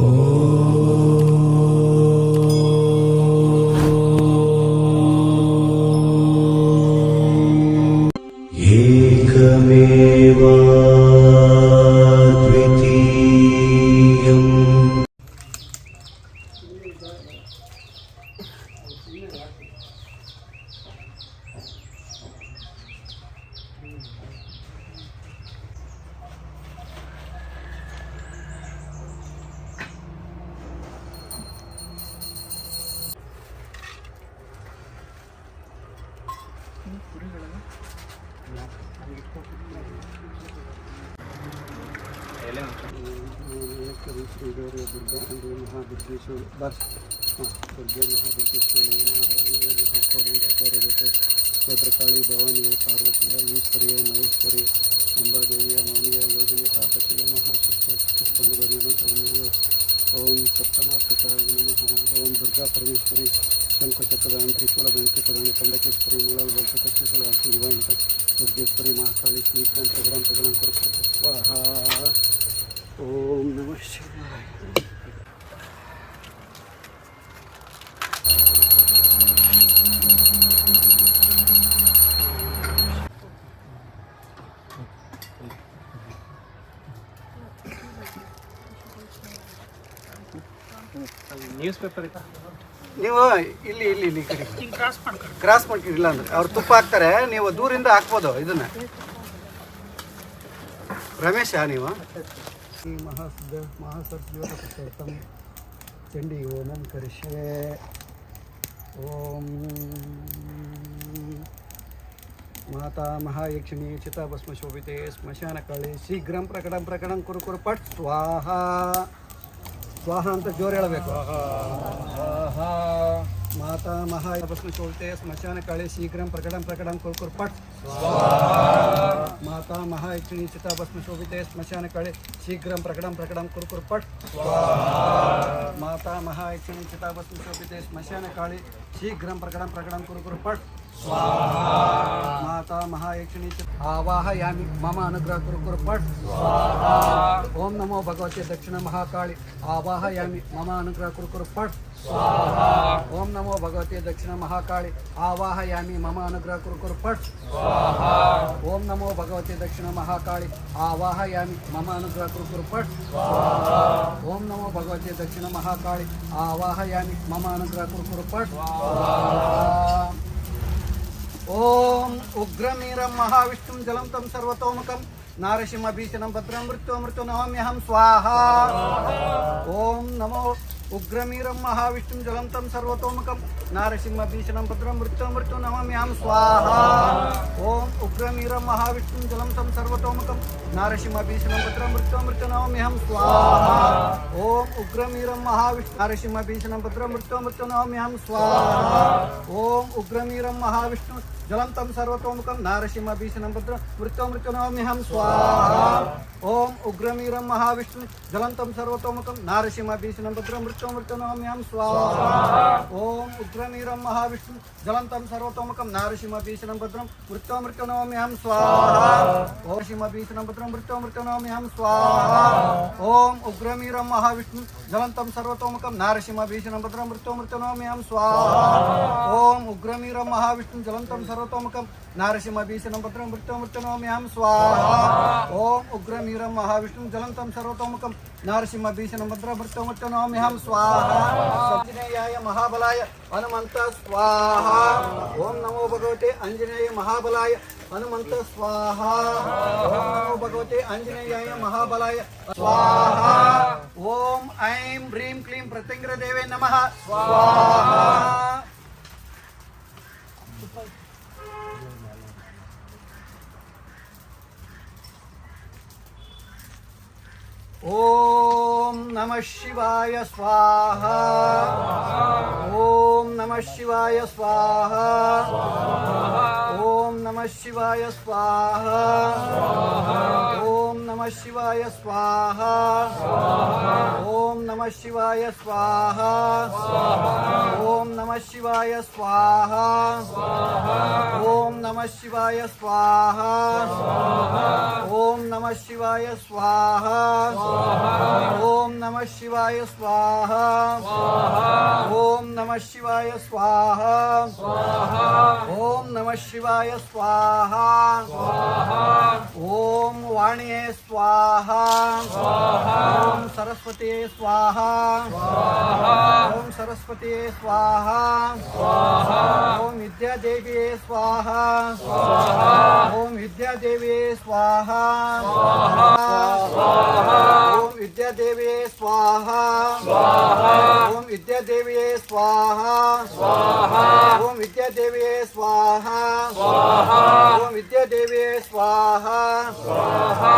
Oh. हाँ, भद्रकाी भवानी पार्वती ईश्वरी महेश्वरी अंबादेवी अमानी योजना पार्वती नम ओं सप्तमाशिकाय नम ओं दुर्गा परमेश्वरी शंखचक्रांति कुल वेंकटरणी पंडकेश्वरी मूल वेंकटेश्वर दिवंगत दुर्गेश्वरी महाकाली श्रीकांत ग्रंथ ओम नमः शिवाय ನ್ಯೂಸ್ ಪೇಪರ್ ನೀವು ಇಲ್ಲಿ ಇಲ್ಲಿ ಇಲ್ಲಿ ಕಡೆ ಕ್ರಾಸ್ ಮಾಡ್ಕೊಂಡು ಇಲ್ಲ ಅಂದ್ರೆ ಅವ್ರು ತುಪ್ಪ ಹಾಕ್ತಾರೆ ನೀವು ದೂರಿಂದ ಹಾಕ್ಬೋದು ಇದನ್ನ ರಮೇಶ ನೀವು ಶ್ರೀ ಮಹಾಸಿದ್ಧ ಮಹಾಸರ್ಜೀವ ಪುರುಷೋತ್ತಮ ಚಂಡಿ ಓಂ ಕರಿಷೆ ಓಂ ಮಹಾಯಕ್ಷಿಣಿ ಚಿತಾಭಸ್ಮ ಶೋಭಿತೆ ಸ್ಮಶಾನ ಕಾಳಿ ಶೀಘ್ರಂ ಪ್ರಕಟಂ ಪ್ರಕಟಂ ಕುರು ಕುರು ಪಟ್ ಸ್ವಾಹ स्वाह अंत जोर हेल्बु माता महाभस्म चोलते स्मशान कले शीघ्र प्रकटम प्रकटम कुर्कुर पट माता महायक्षिणी चिताभस्म शोभिते स्मशान कले शीघ्र प्रकटम प्रकटम कुर्कुर पट माता महायक्षिणी चिताभस्म शोभिते स्मशान कले शीघ्र प्रकटम प्रकटम कुर्कुर पट माता महायक्षिणी आवाहयामि मम अनुग्रह कुरु कुरु ओम नमो भगवते दक्षिण महाकाली आवाहयामि मम अनुग्रह कुरु कुरु पट ओम नमो भगवते दक्षिण महाकाली आवाहयामि मम अनुग्रह कुरु कुरु पट ओम नमो भगवते दक्षिण महाकाली आवाहयामि मम अनुग्रह कुरु कुरु पट ओम नमो भगवते दक्षिण महाकाली आवाहयामि मम अनुग्रह कुरु कुरु पट ఓం ఉగ్రమీరం మహావిష్ణుం జలం తం సర్వతోముఖం నారసింహ భీషణం భద్రం మృత్యు మృత్యు నవమ్యహం స్వాహ ఓం నమో ఉగ్రమీరం మహావిష్ణుం జలం తం సర్వతోముఖం నారసింహ భీషణం భద్రం మృత్యు మృత్యు నవమ్యహం స్వాహ ఓం ఉగ్రమీరం మహావిష్ణుం జలం తం సర్వతోముఖం నారసింహ భీషణం భద్రం మృత్యు మృత్యు నవమ్యహం స్వాహ उग्रमीरं महाविष्णु नरसिंहभीषणं भद्रं मृत्यो मृत्युनोम्यहं स्वाहा ॐ उग्रमीरं महाविष्णु जलं तं सर्वतोमुखं नारसिंहभीषणं भद्रं मृत्यो मृत्युनोम्यहं स्वाहा ॐ उग्रमीरं महाविष्णु जलं तं भद्र नारसिंहभीषणं भद्रं नौम्य हम स्वाहा ॐ उग्रमीरं महाविष्णु जलं तं सर्वतोमुखं नारसिंहभीषणं भद्रं मृत्यो मृत्युनोम्यहं स्वाहा ॐ सिंहभीषणं भद्रं नौम्य मृत्युनोम्यहं स्वाहा ॐ उग्रमीरं महाविष्णु जलंतम सर्वतोमुखम नारसिंह भीषण भद्रम मृत्यो हम स्वाहा ओम उग्रमीर महाविष्णु जवंतम सर्वतोमुखम नारसिंह भीषण भद्रम मृत्यो हम स्वाहा ओम उग्रमीर महाविष्णु जवंतम सर्वतोमुखम नारसिंह भीषण भद्रम मृत्यो मृत्युनोम्यम स्वाहा अंजनेयाय महाबलाय हनुमंत स्वाहा ओम नमो भगवते अंजनेय महाबलाय हनुमंत स्वाहा भगवते अंजनेयाय महाबलाय स्वाहा ओम ऐं ह्रीं क्लीं प्रत्यङ्ग्र देवे नमः स्वाहा ओम नमः शिवाय स्वाहा ओम नमः शिवाय स्वाहा ओम నమ శివాయ స్వాహ ఓం నమ శివాయ స్వాహ ఓం నమ శివాయ స్వాహ ఓం నమ శివాయ స్వాహ ఓం నమ శివాయ స్వాహ ఓం నమ శివాయ స్వాహ ఓం నమ శివాయ స్వాహ ఓం నమ శివాయ స్వాహ ఓం शिवाय स्वाहा ओम वाण्ये स्वाहा ओम सरस्वती स्वाहा ओम सरस्वती स्वाहा ओम विद्यादेवी स्वाहा ओम विद्यादेवी स्वाहा ओम विद्यादेवी स्वाहा ओम विद्यादेवी स्वाहा स्वाहा विद्यादेवी स्वाहा स्वाहा ओम विद्यादेवी स्वाहा स्वाहा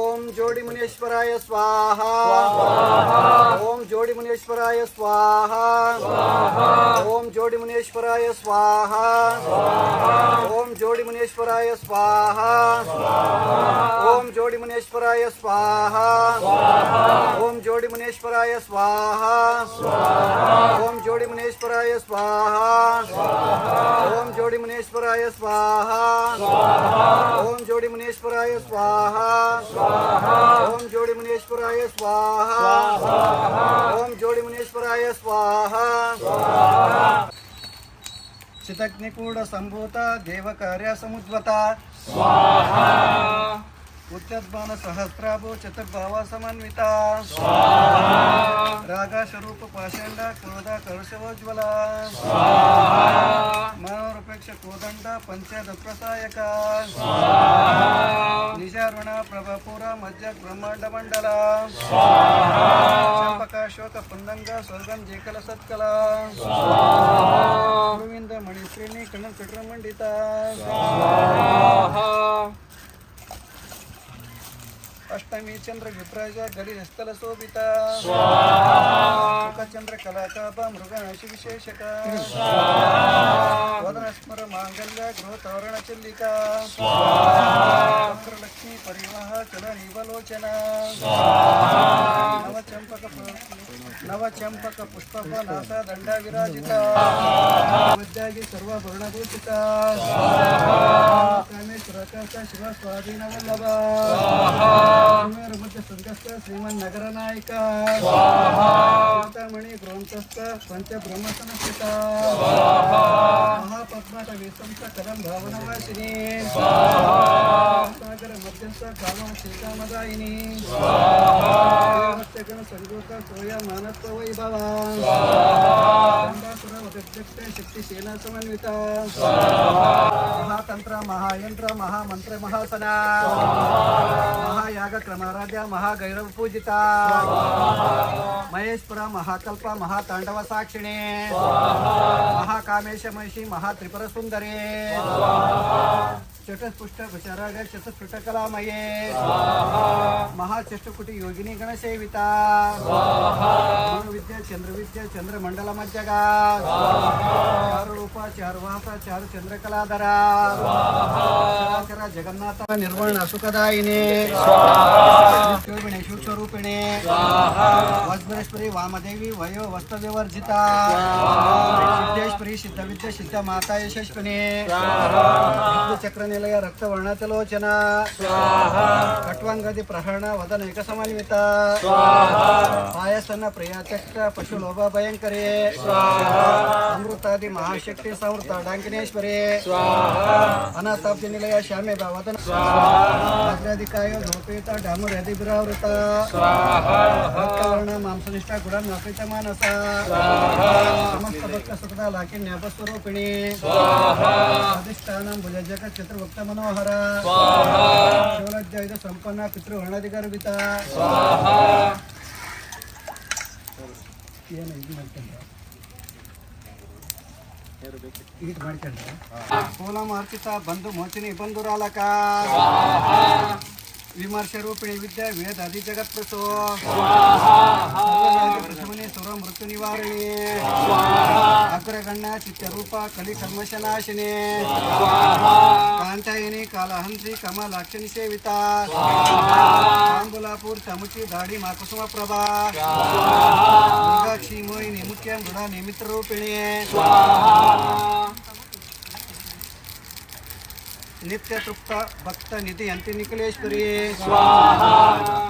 ओम जोड़ी मुनेश्वराय स्वाहा स्वाहा ओम जोड़ी मुनेश्वराय स्वाहा स्वाहा ओम जोड़ी मुनेश्वराय स्वाहा स्वाहा ओम जोड़ी मुनेश्वराय स्वाहा स्वाहा ओम जोड़ी मुनेश्वराय स्वाहा स्वाहा ओम जोड़ी मुनेश्वराय स्वाहा स्वाहा स्वाहा ओम जोड़ी मुनीश्वराय स्वाहा ओम जोड़ी मुनीश्वराय स्वाहा ओम जोड़ी मुनीश्वराय स्वाहा ओम जोड़ी मुनीश्वराय स्वाहा చితగ్నికూడ సంభూత దేవకార్య సముద్వత స్వాహా ఉత్తద్మాన సహస్రాభు చితగ్భావ సమన్విత స్వాహా ಆಕಾಶರೂಪ ಪಾಷಾಂಡ ಕ್ರೋದ ಕಲುಷವೋಜ್ವಲ ಮಾನವರೂಪೇಕ್ಷ ಕೋದಂಡ ಪಂಚದಪ್ರಸಾಯಕ ನಿಜಾರುಣ ಪ್ರಭಾಪುರ ಮಧ್ಯ ಬ್ರಹ್ಮಾಂಡ ಮಂಡಲ ಶೋಕ ಪುಂದಂಗ ಸ್ವರ್ಗಂ ಜೇಕಲ ಸತ್ಕಲ ಗುರುವಿಂದ ಮಣಿಶ್ರೀನಿ ಕಣ್ಣ ಚಟ್ರಮಂಡಿತ ಅಷ್ಟಮಿ ಚಂದ್ರ ವಿಭ್ರಜ ಗಲಿ ಸ್ಥಳ ಶೋಭಿತ ಚಂದ್ರ ಕಲಾಕಾಪ ಮೃಗನಾಶಿ ವಿಶೇಷಕ ವದನ ಸ್ಮರ ಮಾಂಗಲ್ಯ ಗೃಹ ತೋರಣ ಚಂದಿಕ ಚಂದ್ರಲಕ್ಷ್ಮಿ ಪರಿವಾಹ ಚಲ ನಿವಲೋಚನ ನವಚಂಪಕ ನವಚಂಪಕ ಪುಷ್ಪ ನಾಸ ದಂಡ ವಿರಾಜಿತ ಮದ್ದಾಗಿ ಸರ್ವಭರಣಭೂಷಿತ ಕಾಮೇಶ್ವರ ಶಿವ ಸ್ವಾಧೀನವಲ್ಲಭ श्रीमन्नगरनायकः स्वाहा मणि गृह Maha Yantra, Maha Mantra, Maha Maha Krama Raja, Maha Maha Maha महातांडव साक्षिणे महाकामेश महिषी महात्रिपुर सुंदरे चक्रपुष्ट बिचारागस्य चतपुटकामये आहा योगिनी गणशयिता वाहा विद्या चंद्रविद्या चंद्रमण्डलामध्येगा वाहा रूपाचारवांता चार चंद्रकलादारा वाहा वक्र जगन्नाथा निर्माण असुखदायिने वाहा सिद्धो बनेश्वर रूपेणे वाहा वामदेवी वयो वस्तव्यवर्जिता वाहा देशपरी सिद्धविद्या सिद्ध माता यशेश्वने वाहा लया रक्त वर्ण चलोचना स्वाहा वदन एकसमायुमिता स्वाहा आयसन्ना प्रयाचक्ष पशु लोभा भयंकरे स्वाहा गुरुतादि महाशक्त्य सौरता डांगिनेश्वरे स्वाहा वदन स्वाहा अग्न्यादि कायो धोपेटा डामरेदि ब्रावृत स्वाहा अन्न मांस निष्टा गुडा नपयतम नसा स्वाहा समस्त बक्त्वा सकदा लाकिण्यपस्वरोपणि स्वाहा अधिष्ठानं भुज जगत् ಭಕ್ತ ಮನೋಹರ ಸಂಪನ್ನ ಪಿತೃ ವರ್ಣಾಧಿಗರ್ಭಿತ ಏನು ಇದು ಮಾಡ್ಕೊಂಡ್ರ ಇದು ಬಂದು ಬಂದು ಬಂದು ಬಂದು विमर्शरूपिणी विद्या वेद आदि जगत सुर प्रसमने सर्व मृत्यू निवारणे कली कर्मशनाशिने कांतायिनी कालहंत्री कमलाक्षणी सेविता तांबुलापूर दाडी दाढी माकुसुम प्रभा दुर्गाक्षी मोहिनी मुख्य मृढा निमित्त रूपिणी नित्य तृप्त भक्त निधि अंति निकलेश्वरी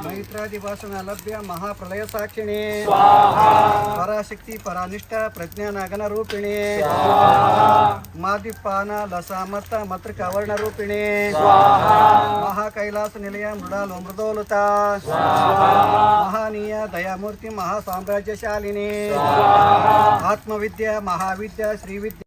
मैत्रादिवासन लभ्य महाप्रलय साक्षिणे पराशक्ति परानिष्ठ प्रज्ञानागन रूपिणे मादिपान लसामत मत्रिका वर्ण रूपिणे महाकैलास निलय मृणाल मृदोलुत महानीय दयामूर्ति महासाम्राज्यशालिनी आत्मविद्या महाविद्या श्रीविद्या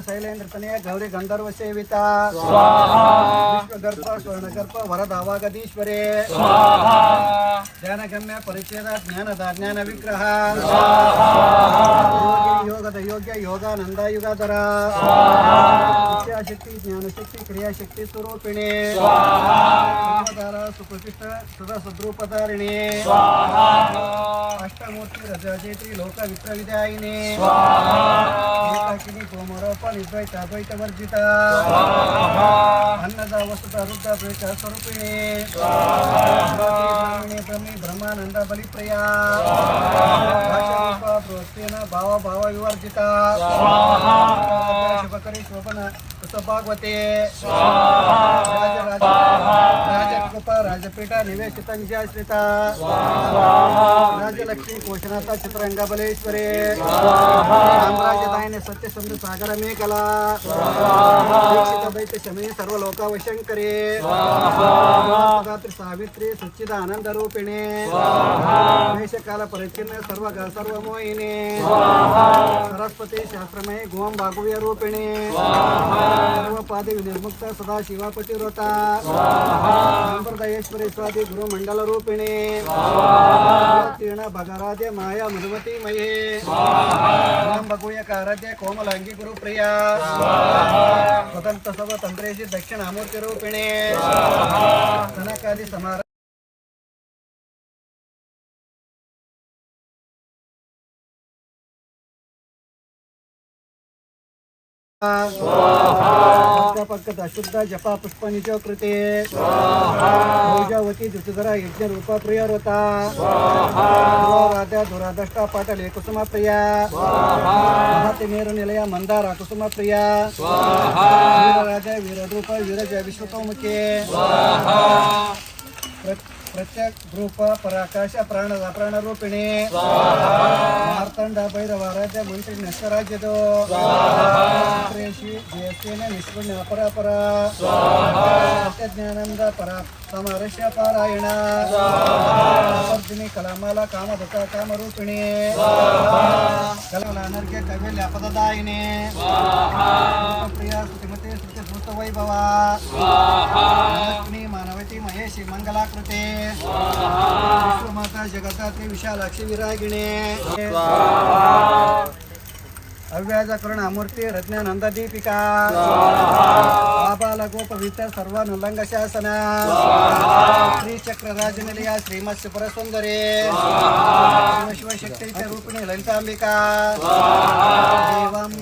कीर्तने गौरी गंधर्व सेविता विश्वगर्भ स्वर्णगर्भ वरदावागदीश्वरे ज्ञानगम्य परिचय ज्ञानदा ज्ञान विग्रह योगद योग्य योगानंदा युगाधर विद्याशक्ती ज्ञानशक्ती क्रियाशक्ती स्वरूपिणे सुप्रतिष्ठ सदा स्वाहा अष्टमूर्ती रजाजेत्री लोक विप्रविदायिने आणि द्वैत द्वैत वर्जिता अन्नदा वसुता रुद्र द्वैत स्वरूपिणी ब्रह्मी ब्रह्मानंद बलिप्रिया भावा भाव विवर्जिता शुभकरी शोभना नमस्त भागवते राजकृपा राजपीठ निवेशित विजयाश्रिता राजलक्ष्मी कोशनाथा बलेश्वरे साम्राज्यदायने सत्यसंध सागर मे कला सर्व लोकावशंकरे सावित्री सच्चिद आनंद रूपिणे काल परिचिन्न सर्व सर्व मोहिने सरस्वती शास्त्रमय गोम भागव्य रूपिणे పాదేవి నిర్ముక్త సదా శివ పటివ్రత సంప్రదాయేశ్వరి స్వాది గురు మండల రూపిణి తీర్ణ భగరాధ్య మాయా మధుమతి మయే భగూయ కారాధ్య గురు ప్రియ స్వతంత్ర సభ తంత్రేషి దక్షిణామూర్తి రూపిణి సనకాది సమార शुद्ध जप पुष्प निज च कृते भोजावती धृतधरा यज्ञ रूपा प्रिय होता पाटले कुसुमा प्रिया महते मेरु निलय मंदारा कुसुमा प्रिया राजा वीर रूप वीरज विश्वतोमुखे ప్రత్యేక రూప పరాకాಶ ಪ್ರಾಣದ ಅಪ್ರಾಣ ರೂಪಿಣಿ ಮಾರ್ತಂಡ ಭೈರವ ರಾಜ್ಯ ಮಂತ್ರಿ ನಷ್ಟರಾಜ್ಯದು ಶ್ರೀ ದೇಶೇನ ನಿಷ್ಪುಣ್ಯ ಅಪರಾಪರ ಸತ್ಯಜ್ಞಾನಂದ ಪರ ಸಮರಸ್ಯ ಪಾರಾಯಣ ಕಲಾಮಾಲ ಕಾಮದತ್ತ ಕಾಮರೂಪಿಣಿ ಕಲಾಲ ಅನರ್ಘ್ಯ ಕವಿಯಲ್ಲಿ ಅಪದದಾಯಿನಿ ಪ್ರಿಯ ಶ್ರೀಮತಿ ಶ್ರುತಿ ವೈಭವ श्री श्रीमंगलाकृते माता जगतात्री विशालाक्षी विरागिणे अव्याजकरुणा अमूर्ती रत्नानंद दीपिका गोपवित सर्वानुलंग शासना श्रीचक्र राजनिलया श्रीमत्स्य परसुंदरे शिवशक्तीच्या रूपिणी ललिताबिका देवम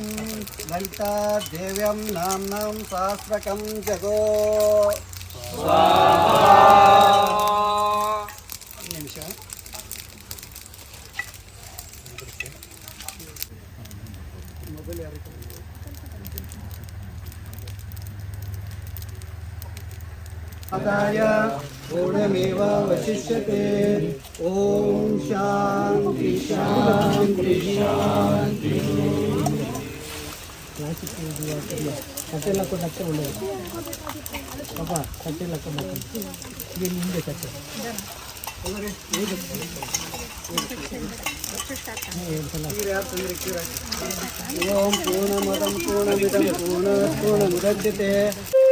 ललिता देव्यम नामनाम सहस्रकम जगो నిమిషం మొబైల్ आदाय गुणमेव वशिष्यते ॐ शान्ति शान्ति शान्ति ಎಲ್ಲ ಕೊಡಕ್ಕೆ ಒಳ್ಳೆಯದು बाबा खाते लगा मत ये नहीं देता चल ओम पूर्णमदं पूर्णमिदं पूर्णस्तु मुदच्यते